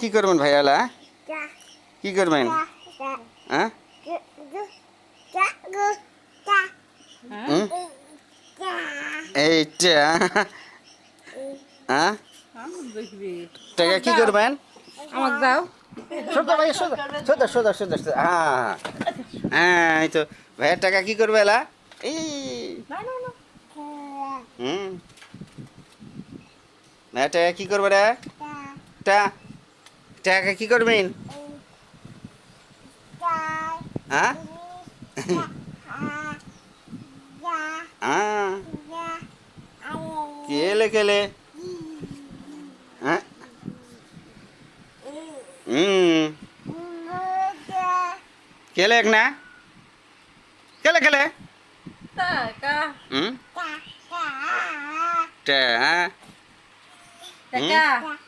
কি করবেন ভাইয়ালা? কি করবেন? হ্যাঁ? এইটা হ্যাঁ? টাকা কি করবেন? আমাকে দাও। সোজা ভাই সোজা সোজা সোজা সোজা সোজা হ্যাঁ হ্যাঁ। এই তো। ভাইয়ের টাকা কি করবে এলা? এই। হুম। ভাইয়ের টাকা কি করবে রে? টা। টাকা কি করবেন? হ্যাঁ? হ্যাঁ। কেলে কেলে হ্যাঁ? হুম। কেলে এক না? কেলে কেলে টাকা। হুম? হ্যাঁ। টাকা। বেশি টাকা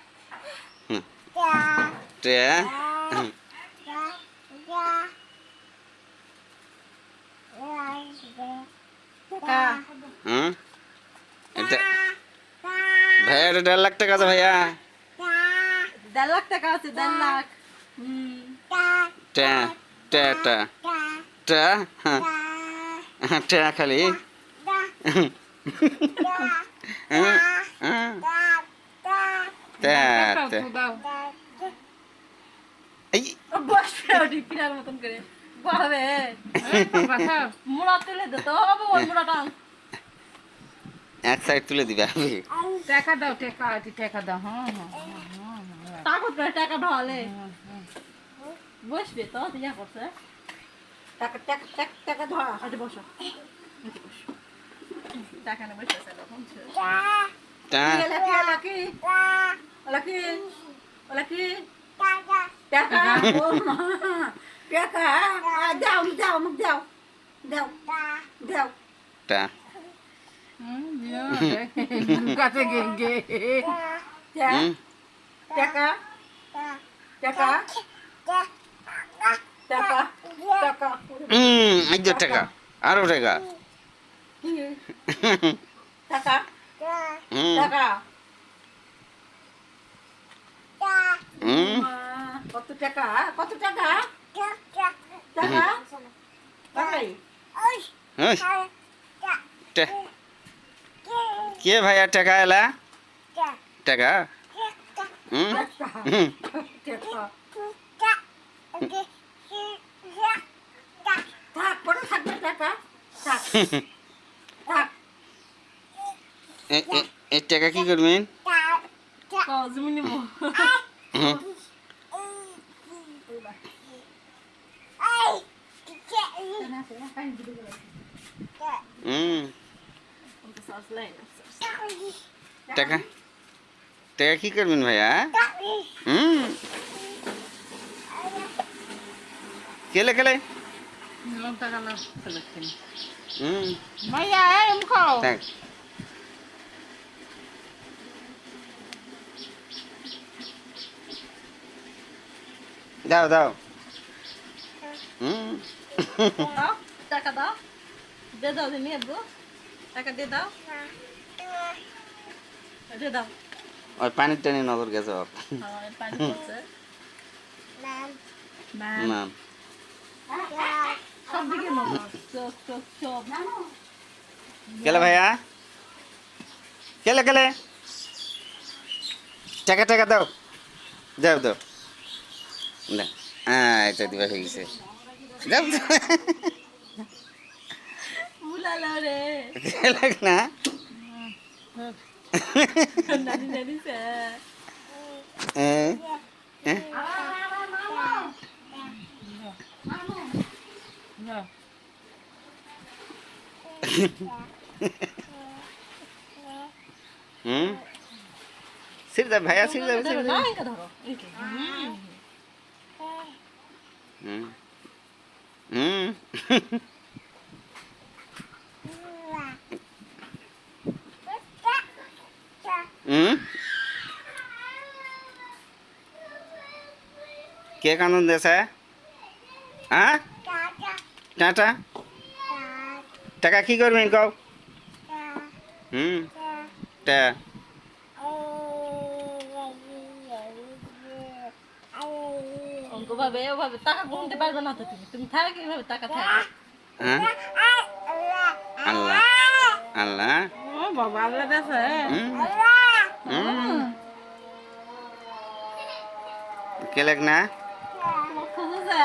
টা টাকা হুম? এটা ভাইয়া এটা দেড় লাখ টাকা আছে ভাইয়া। দেড় লাখ টাকা আছে দেড় হ্যাঁ। খালি। হ্যাঁ, হ্যাঁ, টা টা এই বসবে ওটি পিনার মতন করে। বাবে মুড়া তুলে দে তো বাবু ওই মুড়াটা এক সাইড তুলে দিবে আমি টাকা দাও টাকা টাকা দাও হ্যাঁ হ্যাঁ টাকা করে টাকা ঢালে বসবে তো ইয়া করছে। টাকা টাকা টাকা টাকা ধরা হাতে বসো। টাকা না বসে আছে তখন টা। Lucky Lucky? লাকি? লাকি? টাকা ও মা টাকা দাও দাও মুখ দাও দাও দাও টা কাছে গে হুম টাকা টাকা টাকা টাকা হুম যে টাকা আরও টাকা টাকা হুম টাকা হুম কত টাকা? কত টাকা? টাকা? কে ভাইয়া টাকা এলা? টাকা? টাকা। কি করবেন জমি নিব হুম হুম টাকা টাকা কি করবেন ভাইয়া হুম কেলে কেলে টাকা নাও হুম মাইয়া এম খাও থাক দাও দাও হুম দাও টাকা দাও দে দাও যে নিয়ে দো টাকা দিয়ে দাও দিয়ে দাও ওই পানির টানি নজর গেছে ওর। পানি পড়ছে না সব দিকে নজর চোখ চোখ সব কেলে ভাইয়া কেলে কেলে টাকা টাকা দাও দাও দাও এটা দিবা হয়ে গেছে দাও দাও। মুলালা রে কেলে না নানি নানি সে হ্যাঁ হ্যাঁ নাও। হুম ছিঁড়ে যাবে ভাইয়া ছিঁড়ে যাবে ছিঁড়ে ধরো না যাবে এঁকে ধরো এঁকে হুম। হুম হুম হুম কে কানন দেছে হ্যাঁ টাটা টাকা কি করবেন কও হুম ওভাবে ওভাবে। টাকা গুনতে পারবে না তো তুমি। তুমি থাক কীভাবে টাকা থাকো হ্যাঁ? আল্লাহ। আল্লাহ। ও বাবা আল্লাহ দেশে কেলেক না খুঁজে